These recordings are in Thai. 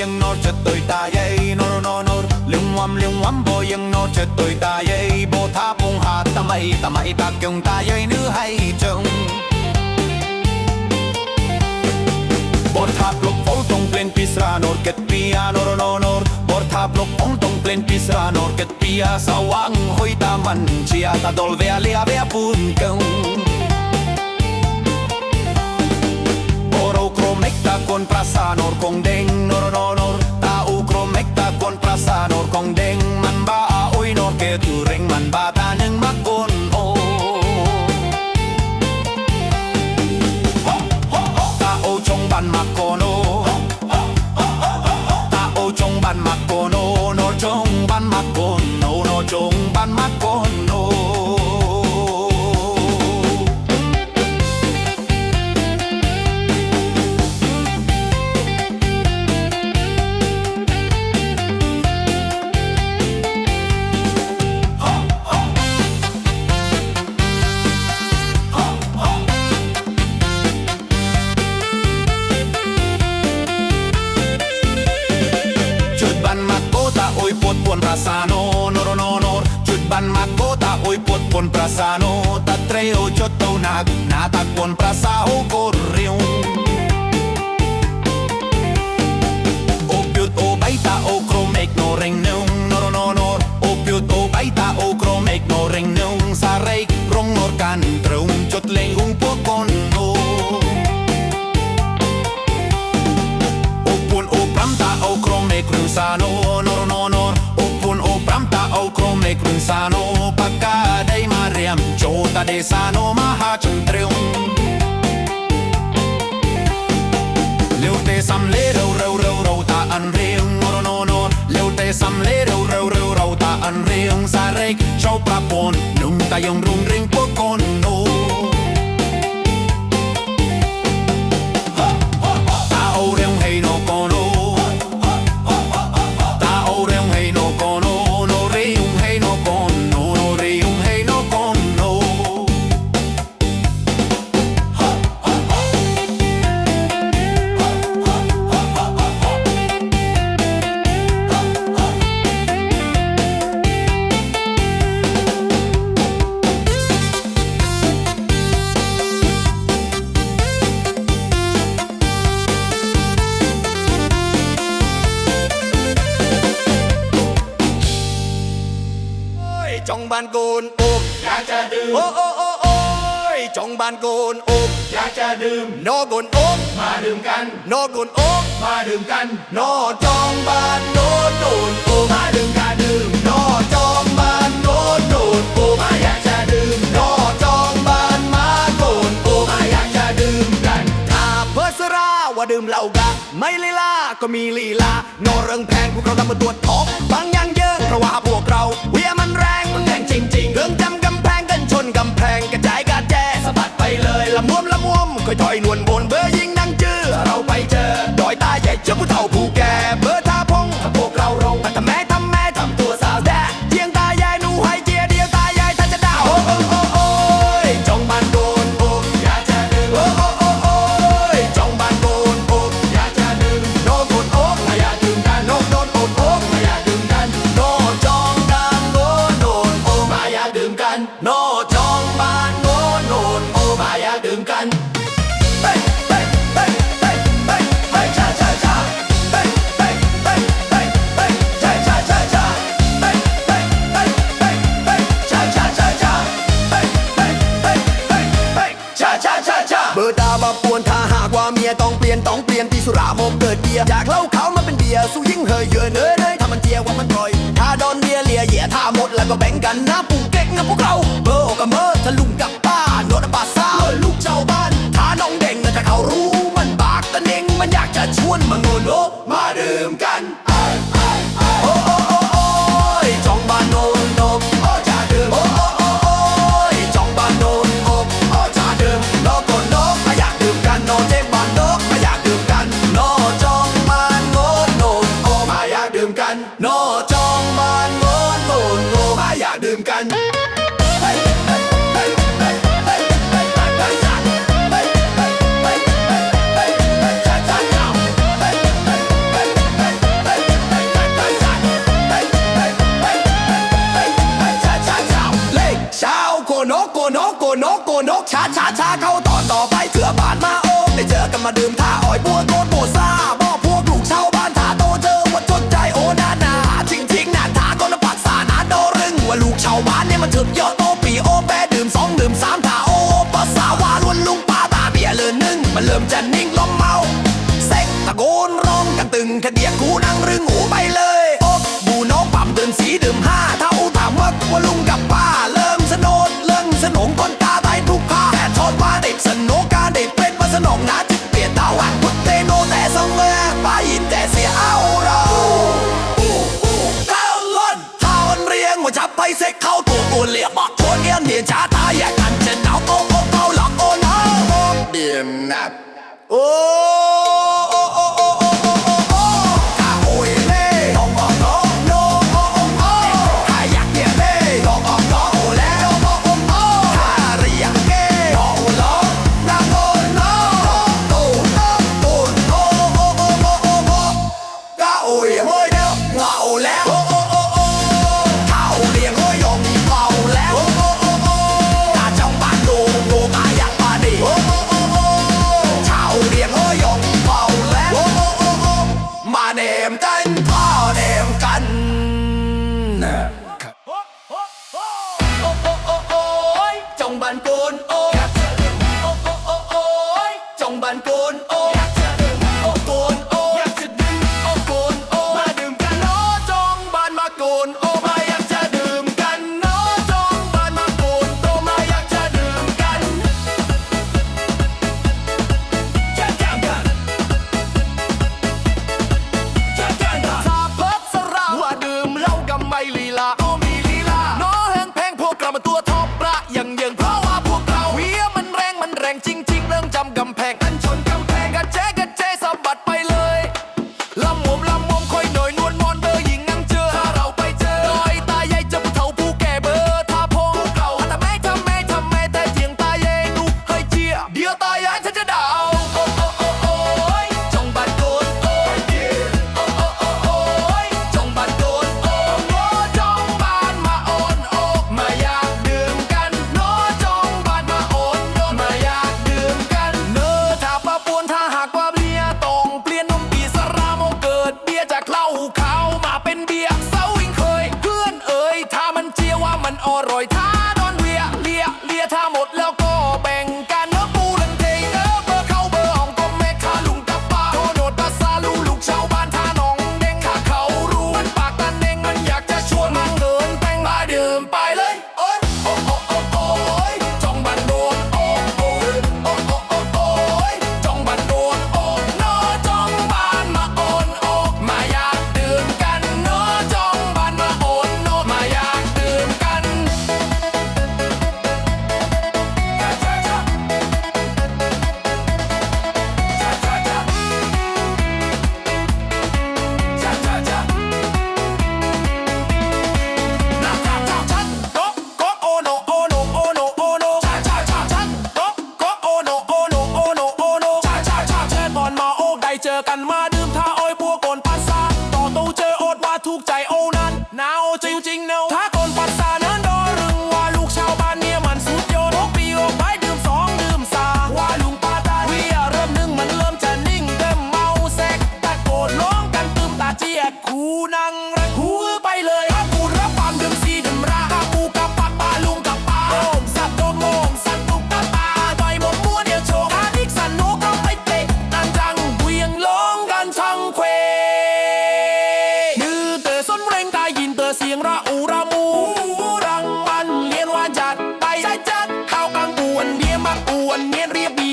yang norce toi ta yei nor nor nor lung wam lung wam bo yang norce toi ta yei bo tha pung ha ta mai ta mai ta kyung ta yei nu hai chung bo tha plok pol tong plen pisra nor ket pia nor nor nor bo tha plok pong tong plen pisra nor ket pia sa wang hoi ta man chia ta dol vea lea vea pun kyung កូនប្រាសានរកងដ คนประสาโนตัดเตรโอจดเตานักนาตักคนประสาโอโกเรียวโอปิวโอใบตาโอโครเมกโนเร่งนึงนรนนรโอปิวโอใบตาโอโครเมกโนเร่งนึงสาเรกรงนอรกันเตรุงจดเลงอุงพวกคนโอโอปุนโอปรัมตาโอโครเมกรุงสานนรนนรโอปุนโอปรัมตาโอโครเมครุงสาน no pa cada Maria Ciota de Sanoma Hachuntreu Leu te sam le râu râu râu râu ta ăn riêng no no no Leu te sam le râu râu râu râu ta ăn riêng sa rek Chau pra pon nung ta yong rung ring po con านโกนอกอยากจะดื่มโอ้โอ้โอ้โอ้ยจองบานโกนอกอยากจะดื่มนอโกนอกมาดื่มกันนอโกนอกมาดื่มกันนอจองบานโนนโนนโอมาดื่มกันดื่มนอจองบานโนนโนนโอมาอยากจะดื่มนอจองบานมาโกนโอมาอยากจะดื่มกันถ้าเพอสราว่าดื่มเหล้ากะไม่ลีลาก็มีลีลานอเริงแพงพวกเราทำมาตรวจท้องบางอย่างเยอะเพราะว่าพวกเราเวียมันแรง กำแพงกระจายกระแจสะบัดไปเลยละม่วมละม่วมค่อยถอยนวลบนเบอร์ยิงดังจื้อเราไปเจอดอยตาใหญ่เจ้าผู้เฒ่าผู้แก่เบอร์ ลี่ยนต้องเปลี่ยนที่สุรามมเกิดเบียร์จากเหล้าขาวมาเป็นเบียร์สู้ยิ่งเหยเยอะเนื้อเนยทำมันเจียว่ามันปล่อย ถ้าโดนเบียร์เลียเหยียท่าหมดแล้วก็แบ่งกันนะปู่เก๊กนะพวกเราเบอร์ออกกับเบอร์ทะลุงกับป้าโนดปาซ่าลูกเจ้าบ้านถ้าน้องเด้งนะถ้าเขารู้มันปากตะเน่งมันอยากจะชวนมาโงโนมาดื่มกัน ดื่มท่าอ้อยบัว ลี้ยง我家白色烤土锅里把拖延你家大爷看见老公我包老公老公变呐哦哦哦哦哦哦哦哦他会嘞哦哦哦哦哦哦哦他อยากเนี่ย嘞哦哦哦哦แล้ว哦哦哦他เรียกแก哦ลอนะโอ้นอโตโตโตโตโอโอโอโอโอก็โอ้ยโอ้ยเด้องอแล้ว จริงเรื่องจำกำแพงอันชน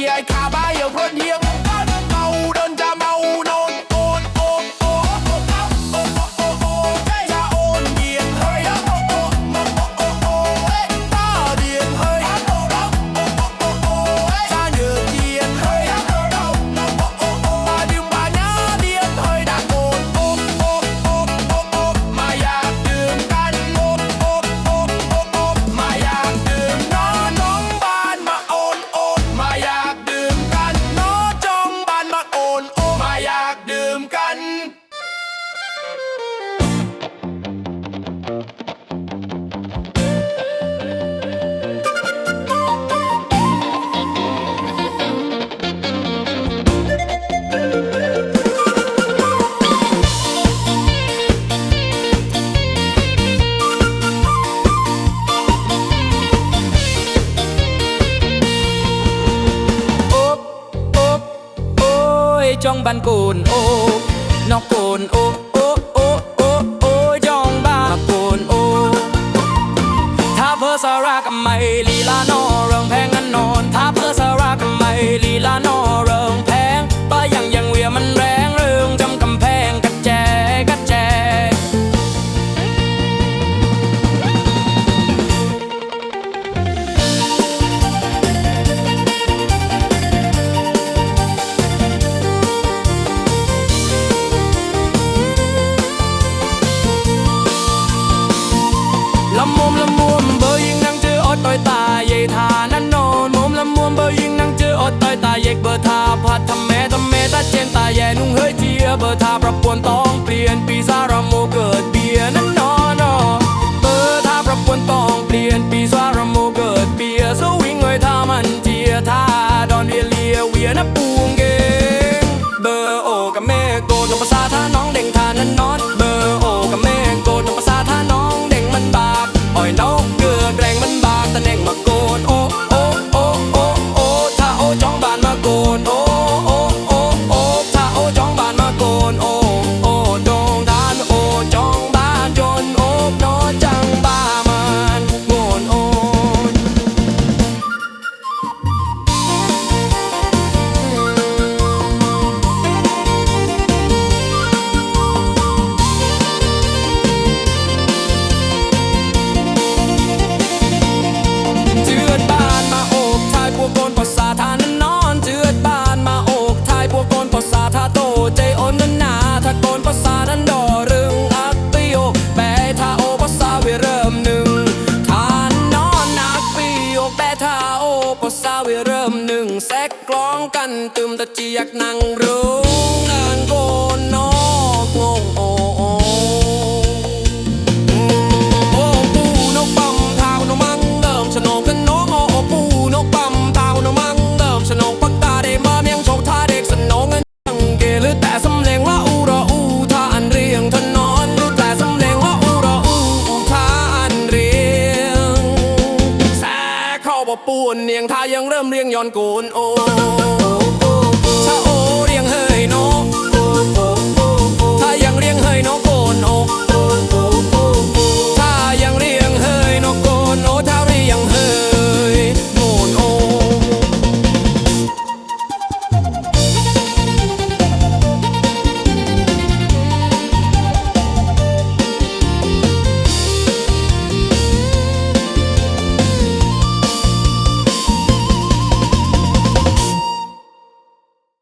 I can't buy you, but here. บ้านโกนโอนอกโกนโอ top ตะเจียกนั่งรุ้งนานโกนนอกงงโอโอโอ้ปูนกปั๊มเท้านมังเดิมชนกกันน้องโอ้ปูนกปั๊มเท้านมังเดิมชนกปักตาได้มาเมียงโชคท่าเด็กสนองเงินเกลือแต่สำเร็ว่าอูระอูท่าอันเรียงทนอนรู้แต่สำเร็ว่าอูระอูท่าอันเรียงแสเข้าบ่ปูนเนียงท่ายังเริ่มเรียงย้อนกูน